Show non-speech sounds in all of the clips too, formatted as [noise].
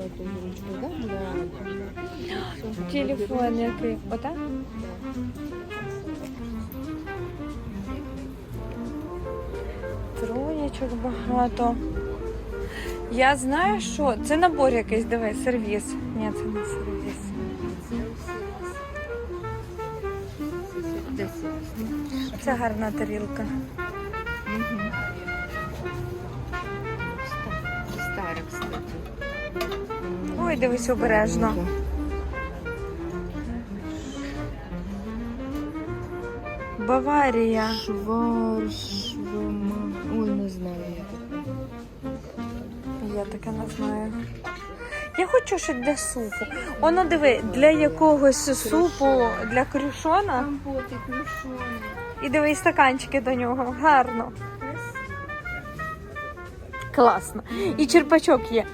эту ручку, да? Да. Телефон який. Отак? Троєчок багато. Я знаю, що це набор якийсь, диви, сервіс. Ні, це не сервіс. Це гарна тарілка. Ой, дивись обережно. Баварія. Швар, швама. Ой, не знаю я таке. Не знаю. Я хочу щось для супу. Воно диви, для якогось супу, для крюшона. Компоти. І диви, і стаканчики до нього. Гарно. Класно. І черпачок є.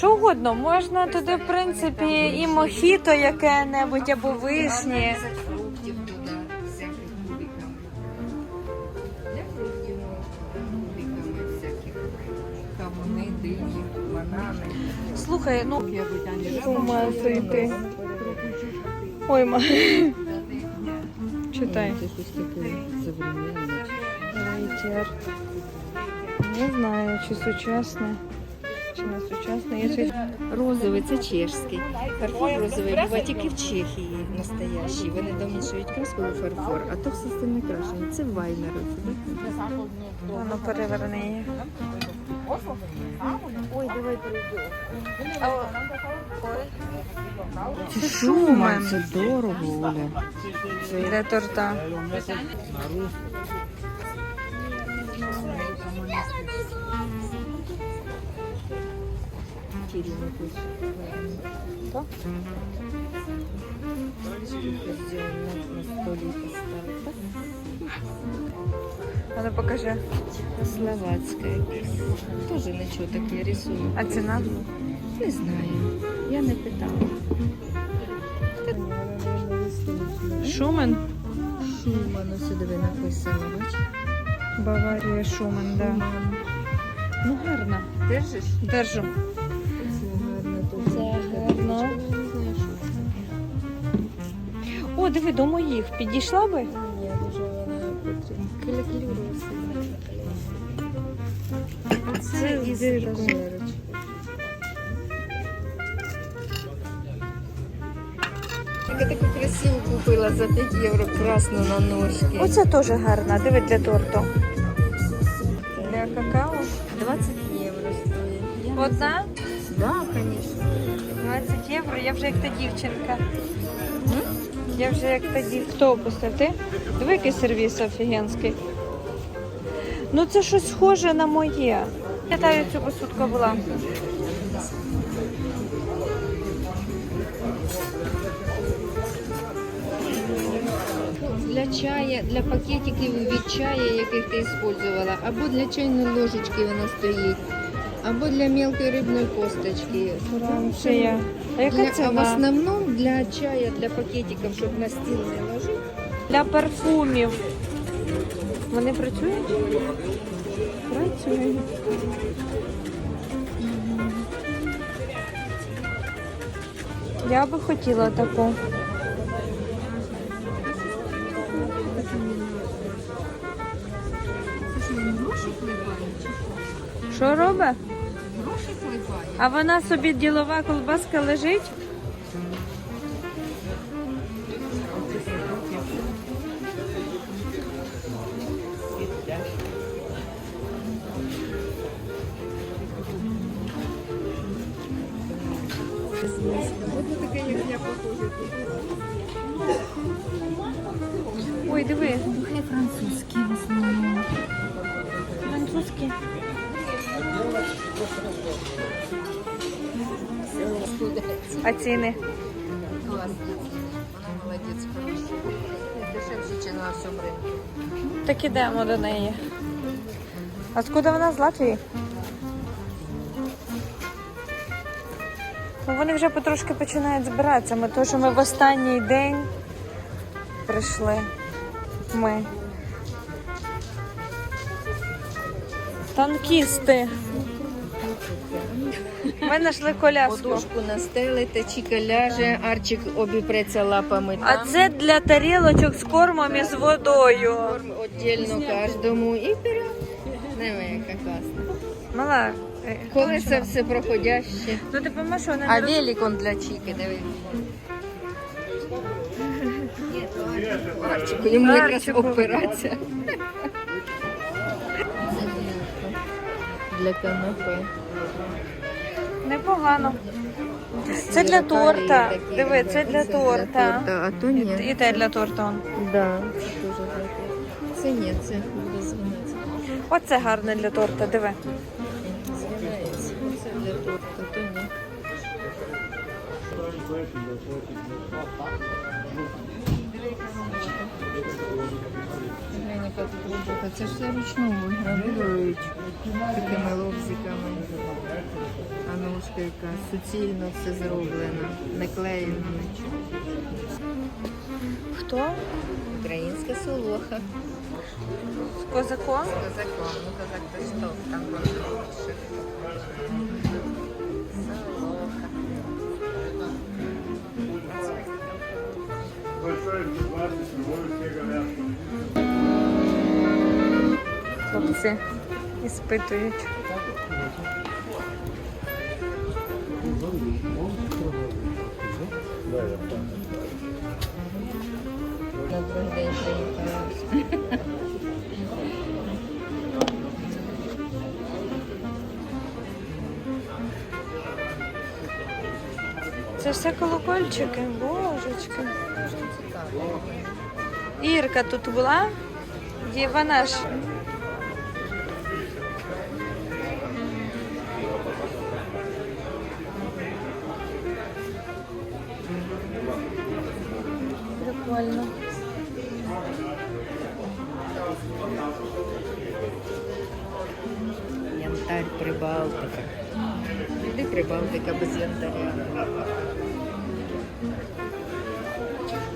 Що угодно, можна туди, в принципі, і мохіто яке-небудь або вишні. Слухай, ну думаю, зайти. Ой, ма. Читай. Не знаю, чи сучасне, Яловичина сучасна. Яловичина. Розовий це чешський. Фарфор розовий буває тільки в Чехії настоящий. Вони домішують краску фарфор, а то все остальне крашення. Це вайнер. Воно ну, переверне. Ой, давай перейдемо. Шума, це дорого, Оля. Для торта. Thank. 4 покаже Так? А ну покажи. Словацька. Тоже нічого таке рисунок. А ціна? Не знаю. Я не питала. Шумен? Шумен, ось ну, диви написано, бачиш? Баварія Шумен, так. Да. Ну гарно. Держиш? Держу. Диви, до моїх. Підійшла би? Ні, дуже вона потрібна. Це із. Я таку красиву купила за 5 євро красну на ножки. Оце теж гарна. Диви для торту. Для какао. 20 євро стоїть. Одна? знаю. Да, конечно. 20 євро. Я вже як та дівчинка. Я вже як та дівчинка. Хто опустив? Ти? Диви, сервіс офігенський. Ну це щось схоже на моє. Пам'ятаю, цю посудка була. Для чая, для пакетиків від чая, яких ти використовувала, або для чайної ложечки вона стоїть, або для мелкої рибної косточки. Франція. А яка Для, а в основному для чая, для пакетиків, щоб на стіл не ложити. Для парфумів. Вони працюють? Працюють. Я би хотіла таку. Що робить? А вона собі ділова колбаска лежить? Ой, диви, Духи французькі в основному. французькі. А ціни? Класно. Вона молодець, хороша. Дешевше, ніж на всьому ринку. Так ідемо до неї. А скуда вона з Латвії? Ну, вони вже потрошки починають збиратися. Ми то, що ми в останній день прийшли. Ми. Танкісти. Ми знайшли коляску. Подушку настелите, чіка ляже, Арчик обіпреться лапами А там. це для тарілочок з кормом і з водою. Корм віддільно кожному і вперед. Диви, яка класна. Мала. е, Колеса все проходяще. Ну ти поймеш, що вона А велик он для Чіки, диви. Арчику. Йому якраз опиратися. [laughs] Для канапе. Непогано. Це для торта. Диви, це для торта. А то ні. І те для торта. он. Да, це теж для. Це ні, це буде. Оце гарне для торта, диви. Це для торта, то ні. Глянь, яка тут робота. Це ж все ручну вигравірують такими лобзиками. А ножка яка суцільно все зроблено, не клеєно нічого. Хто? Українська солоха. З козаком? З козаком. Ну козак то що? Там. Солоха. Большое пригласие, любовь все говорят. Хлопці іспитують. На другий день приїхала. Це все колокольчики, божечки. Ірка тут була? Є вона ж.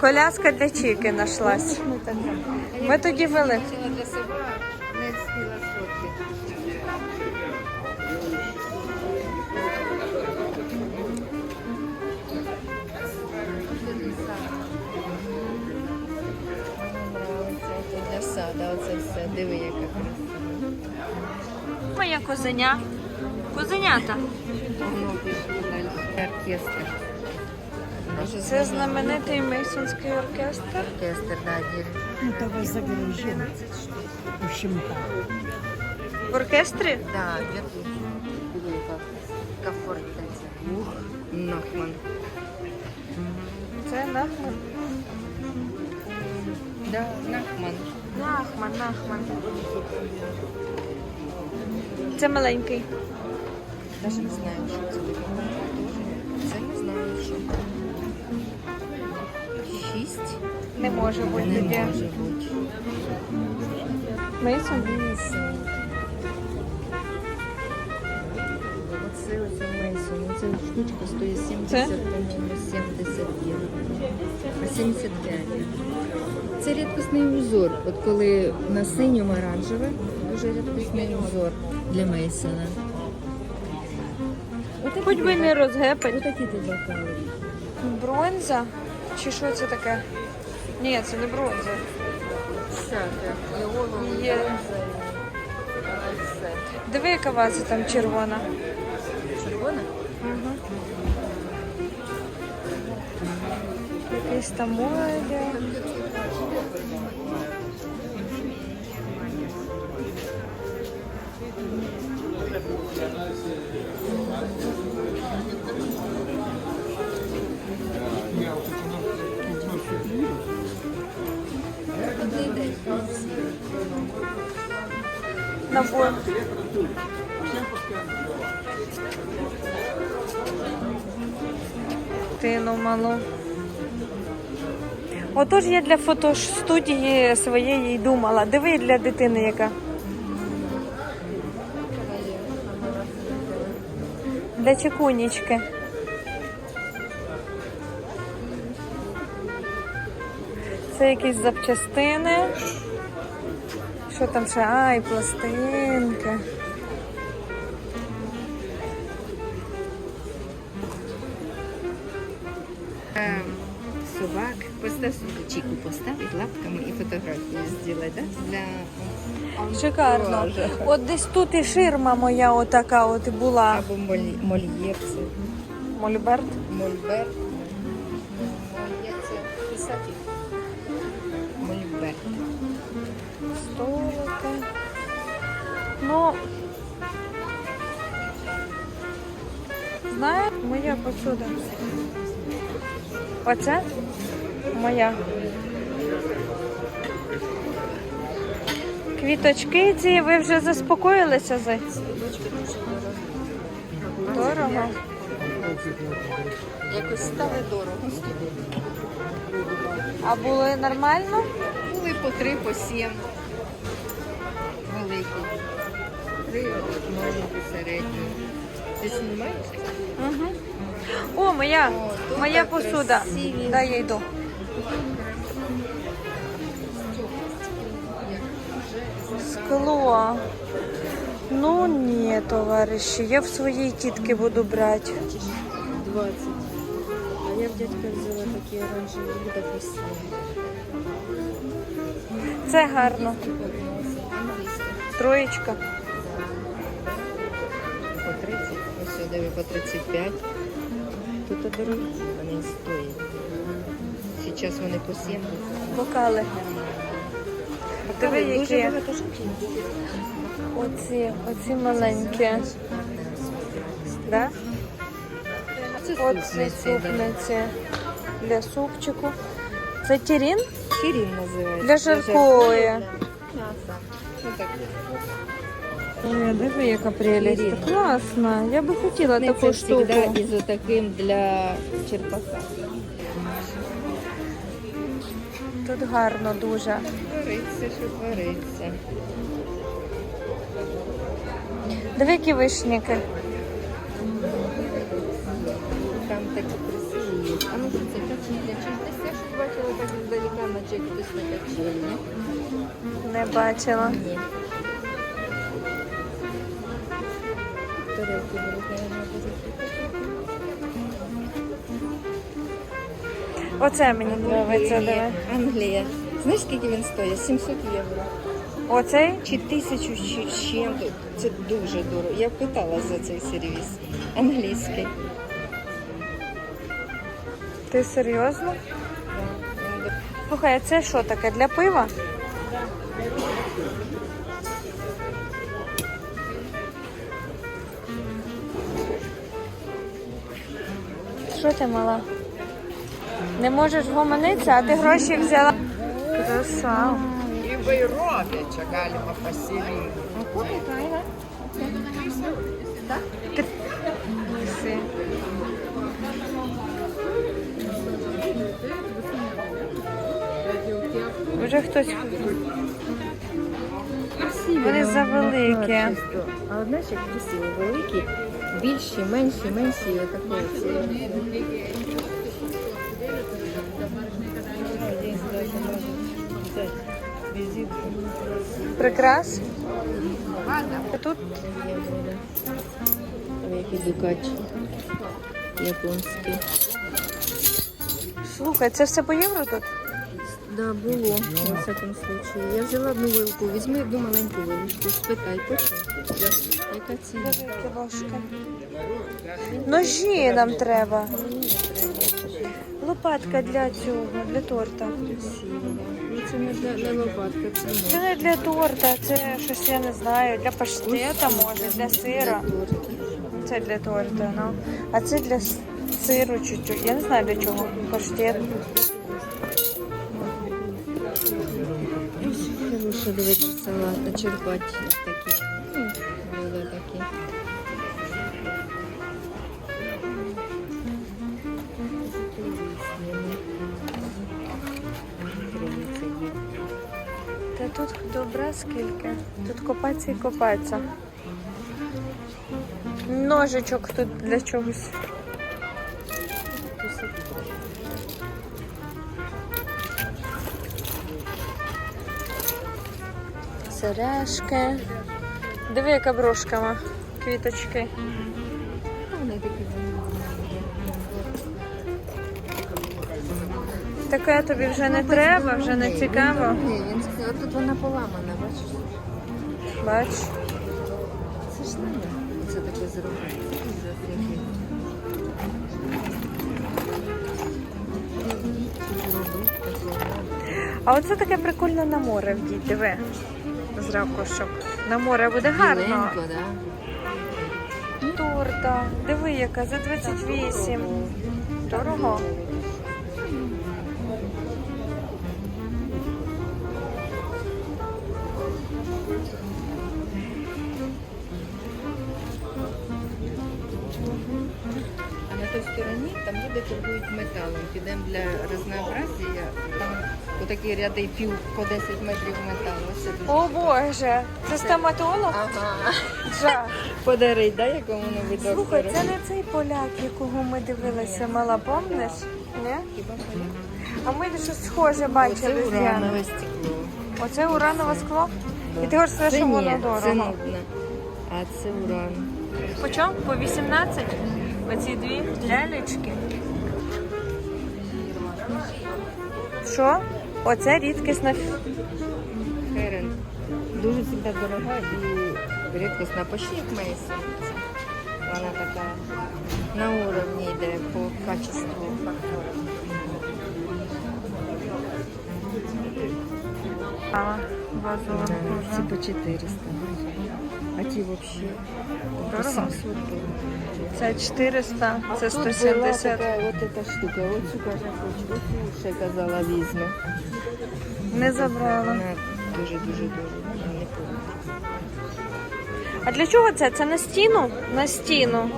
Коляска для Чіки знайшлась. Ми тоді вели. Оце все. Диви, яка. Моя козеня. Козенята. Оркестр. Це знаменитий мейсонський оркестр. оркестр, да, дір. Ну, то ви загружені. Ущемка. В оркестрі? Да, яка комфортниця. Ух, Нахман. Це Нахман. Да, Нахман. Нахман, Нахман. Це маленький. Даже не знаю, що це таке. Це не знаю, що. Не може бути бути. Мейсон? Мейсон. Оце оце Мейсон. Оце штучка стоїть 70, Це? по-моєму, 70 євро. А 75. Це рідкісний узор. От коли на синьому оранжеве, дуже рідкісний узор для Мейсона. Хоч би не розгепать. Отакі. Бронза? Чи що це таке? Ні, це не бронза. Є. Диви, яка ваза там червона. Червона? Угу. Якийсь там одяг. Набор. Тину малу. Отож я для фотостудії своєї й думала. Диви для дитини яка. Для чекунічки. Це якісь запчастини. Що там ще? Ай, пластинки. Ем, собак, постав чіку поставить лапками і фотографію зробити, так? Для Шикарно. От десь тут і ширма моя отака от була. Або мольєр. Мольберт? Мольберт. Посуда. Оце моя. Квіточки ці, ви вже заспокоїлися за дорого. Якось стало дорого. А було нормально? Були по три, по сім. Великі. Три маленькі, середні. Ти знімаєш? Угу. О, моя, моя посуда. Дай я йду. Скло. Ну ні, товариші, я в своїй тітки буду брати. 20. А я в дядька взяла такі оранжеві, буде по. Це гарно. Троєчка. По 30, ось сюди по 35. Тут дорогі вони стоять. Зараз вони по 70. Бокали. Диви, Дуже які оці, оці маленькі. Да? Оці супниці, супниці для супчику. Це тірін? Хірін називається. Для жаркої. М'ясо. Ну так. Ой, диви, яка прелість. Ірина. Класна. Я би хотіла таку штуку. завжди із отаким для черпака. Тут гарно дуже. Твориться, що твориться. Диви, які вишніки. Там такі красиві є. А ну що це качеля? Чи ж десь я щось бачила так здалека, наче хтось на качельні? Не бачила. Ні. Оце мені подобається. Диви. Англія. Знаєш, скільки він стоїть? 700 євро. Оцей? Чи тисячу чи з чим-то. Це дуже дорого. Я питала за цей сервіс. Англійський. Ти серйозно? Слухай, а це що таке? Для пива? Що ти мала? Не можеш гомонитися, а ти гроші взяла. Краса. І в Європі чекаємо посеління. Вже хтось. Вони завеликі. А одна ще красиво, великі, більші, менші, менші, цієї. Прикрас. Тут Які дукачі японські. слухай, це все по євро тут? Да, було, в всякому случаю. Я взяла одну вилку, візьми одну маленьку вилочку, спитай, потім. Яка ціна? Ложки. Ножі нам треба. Лопатка для цього, для торта. Ну, це не, для, не лопатка, це нож. Це не для торта, це щось я не знаю. Для паштета може, для сира. Це для торта, ну. А це для с- сиру чуть-чуть. Я не знаю для чого. Паштет. Хороше дивитися салат, черпати такі. Ну, були такі. Та тут добра скільки. Тут копаться і копаться. Ножичок тут для чогось. Сережки. Диви, яка брошка ма. Квіточки. Вони такі. Таке тобі вже не треба, вже не цікаво. Ні, він сказав, тут вона поламана, бачиш? Бач. Це ж не це таке зробити. А оце таке прикольно на море вдіть, диви. Ракушок. На море буде гарно. Біленько, да? Торта. Диви, яка за 28. Дорого. А на той стороні там люди торгують металом. Підемо для разнообразія. Там отакі ряди пів по 10 метрів металу. Дуже О Боже, це стоматолог? Ага. Жах. Подарить, да, якому-небудь доктору? Слухай, це не цей поляк, якого ми дивилися, мала, помниш? Не? Хіба поляк? А ми щось схоже Оце бачили з Діаною. уранове стекло. Оце уранове скло? І ти говориш, що воно дорого. це нудно. А це уран. По чому? По 18? Оці дві лялечки. Що? Оце рідкісна. Херен. Дуже завжди дорога і рідкісна, почти як Мейсон. Вона така на уровні йде по качеству. А, вазон. Ці по 400. А ті взагалі по 700 доларів. Це 400, це Тут була 170. така от эта штука. Оцю каже, хочу. Оцю ще казала візьме. Не забрала. Дуже-дуже дуже. Не. А для чого це? Це на стіну? На стіну.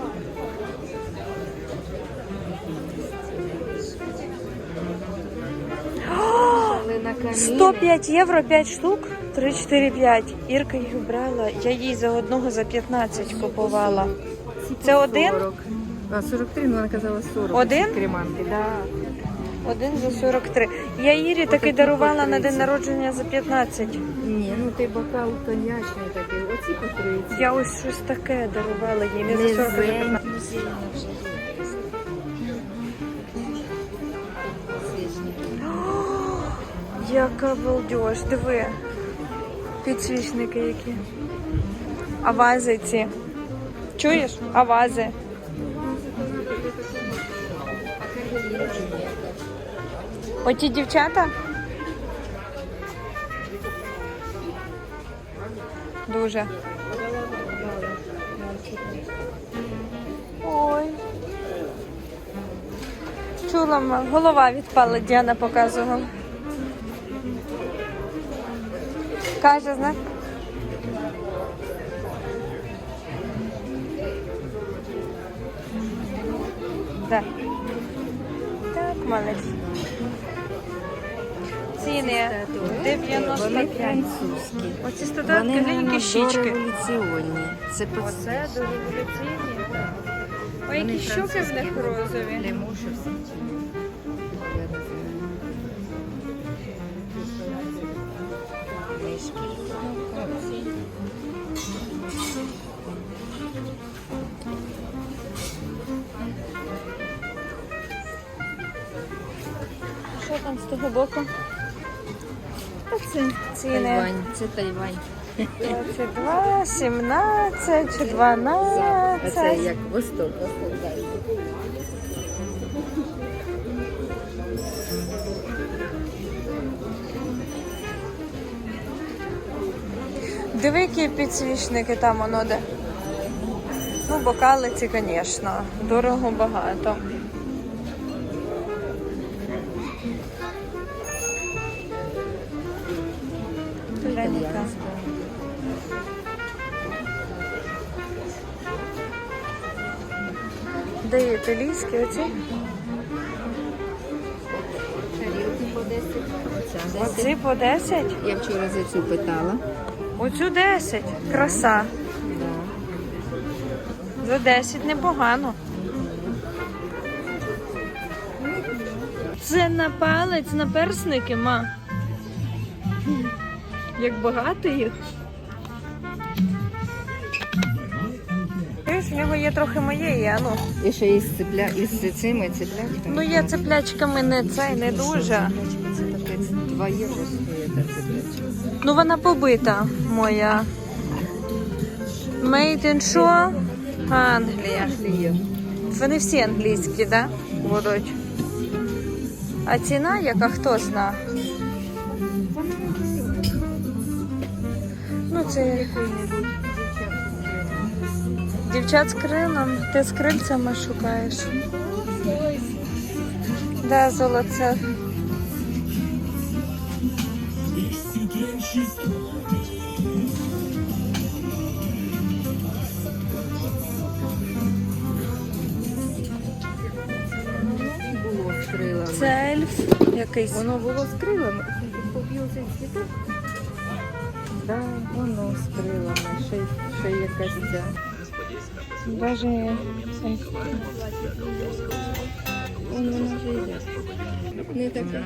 На 105 євро 5 штук, 3, 4, 5. Ірка їх брала, я їй за одного за 15 купувала. Це один? 40. А, 43, ну вона казала 40. Один? Креманки, да. Один за 43. Я Ірі таки дарувала на день народження за 15. Ні, ну ти бокал коньячний такий. Оці по 30. Я ось щось таке дарувала їй, не за 40, а за 15. Сильно вже є. Свічники. Яка балдеж, диви. Підсвічники які. А вази ці. Чуєш? А вази. Оті дівчата? Дуже. Ой. Чула, голова відпала, Діана показувала. Каже, зна. Да. Так, молодець. Вони 95. французькі. Оці статуетки, глянь, які щічки. дореволюційні. Це Оце до революційні. Ой, які щуки в них розові. Що там з того боку? Це Ціни. Тайвань. Це Тайвань. 22, 17, Оце 12. як восток. Диви, які підсвічники там воно де. Ну, бокали ці, звісно, дорого багато. Італійські оці? Тарілки по 10. Оця 10. Оці по 10? Я вчора за цю питала. Оцю 10. Краса. За 10 непогано. Це на палець, на персники, ма. Як багато їх. В нього є трохи моєї, а ну. І ще із цепля, із цими цеплячками. Ну я цеплячками не цей, не дуже. Це таке 2 євро стоїть та цеплячка. Ну вона побита моя. Made in що? Англія. Вони всі англійські, да? Будуть. А ціна яка хто зна? Ну це дівчат з крилом. Ти з крильцями шукаєш. Да, золоце. Це ельф якийсь. Воно було з крилами. Цей цвіток. Да, воно з крилами це якась ця. Даже не така.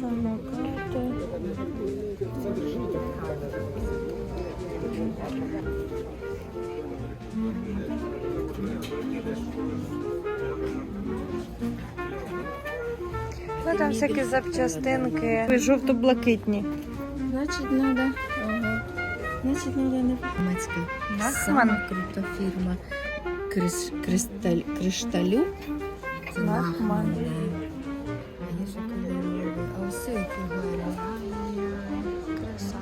Самоката. Ну, там всякі запчастинки. Жовто-блакитні. Значить, треба. 15 мільйонів. Німецька сама криптофірма Криш, кристаль, Кришталю. Це Нахман. Краса.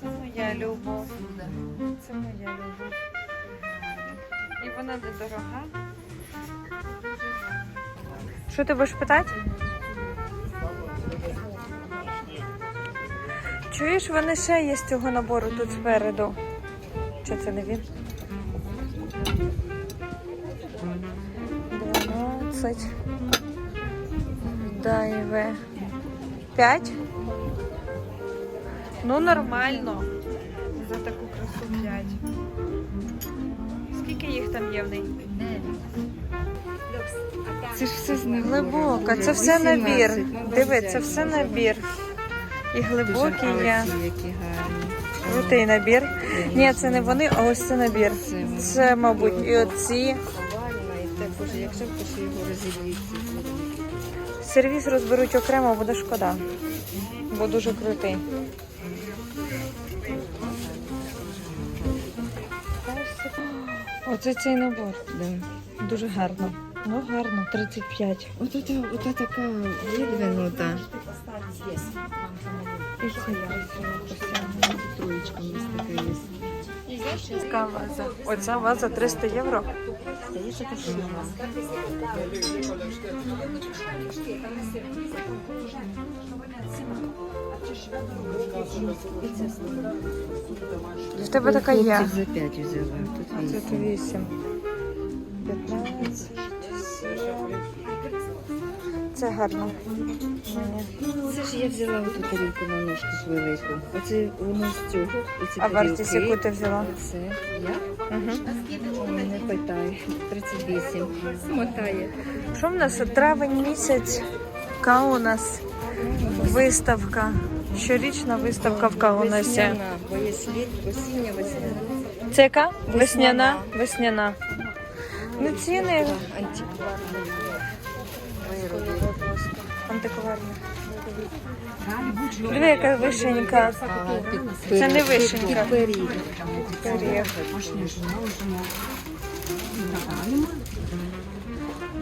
Це моя любов. Це моя любов. І вона недорога. Що ти будеш питати? Чуєш, вони ще є з цього набору тут спереду. Чи це не він? 12. Дайве. 5? Ну, нормально. За таку красу 5. Скільки їх там є в неї? Це ж все з. Глибока, це все набір. 18, Диви, це все набір. І Дуже глибокі є. які гарні. Крутий набір. Ні, це не вони, а ось це набір. Це, мабуть, і оці. Овальна, і так, боже, як жалко, що його розіб'ють. Сервіс розберуть окремо, буде шкода. Бо дуже крутий. Оце цей набор. Да. Дуже гарно. Ну гарно, 35. От ота, ота така видвинута. І це я. Троєчка у нас така є. Така ваза. Оця ваза 300 євро. Здається, це шина. В тебе така є. За 5 взяла. Тут Це 8. 8. 15. Це гарно. Це ж я взяла оту тарілку на ножку велику. Оце воно з цього. Оці А вартість яку ти взяла? Це я? Угу. Не питай. 38. Мотає. Що в нас? Травень місяць. Каунас. Виставка. Щорічна виставка в Каунасі. Весняна, бо є слід, осіння, весняна. Це яка? Весняна. Весняна. Ну ціни Антикварні. Антикварні. Диви, яка вишенька. Це не вишенька. Пиріг.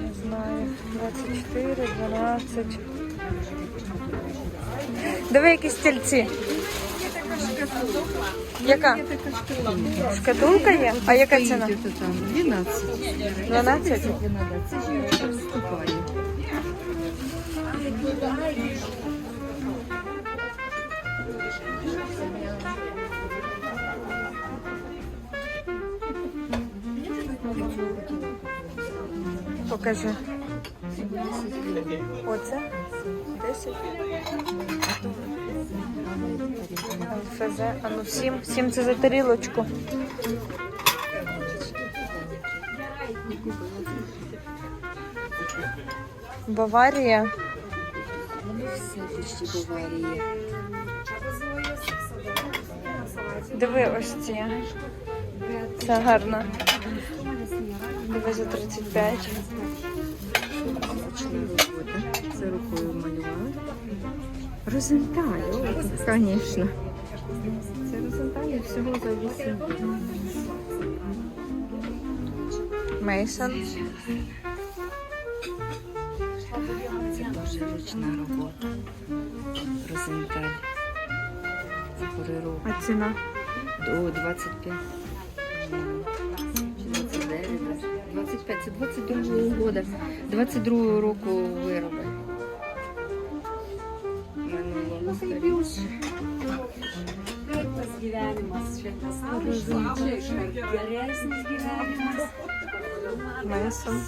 Не знаю. 24, 12. Диви, які стільці. Яка? Шкатулка є? А яка ціна? Це там 12. 12? Покажи. Оце? 10? ФЗ. А ну 7. 7 це за тарілочку. Баварія. Баварії. Диви ось ці. Це гарно. Диви за 35. Ручна. Це рукою малювали. Розенталь, звісно. Це розенталь всього за 8. Мейсон. Це дуже ручна робота. Розенталь. А ціна? О, 25. Чи 29 даже. 25. Це 22 года. 22 року вироби. Минулого сторіччя. Мейсон.